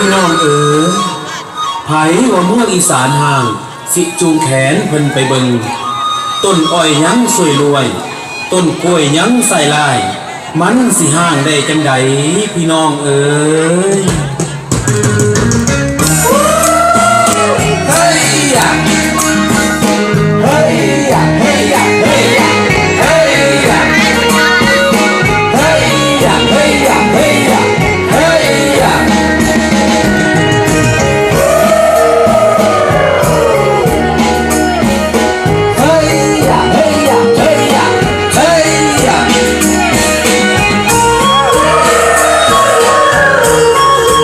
พี่น้องเอ๋ยไผ่ว่าม่วงอีสานห่าง สิจูงแขนเพิ่นไปเบิงต้นอ้อยยั้งสวยรวย ต้นกล้วยยั้งใส่ลาย มันสิห่างได้จังใดพี่น้องเอ๋ย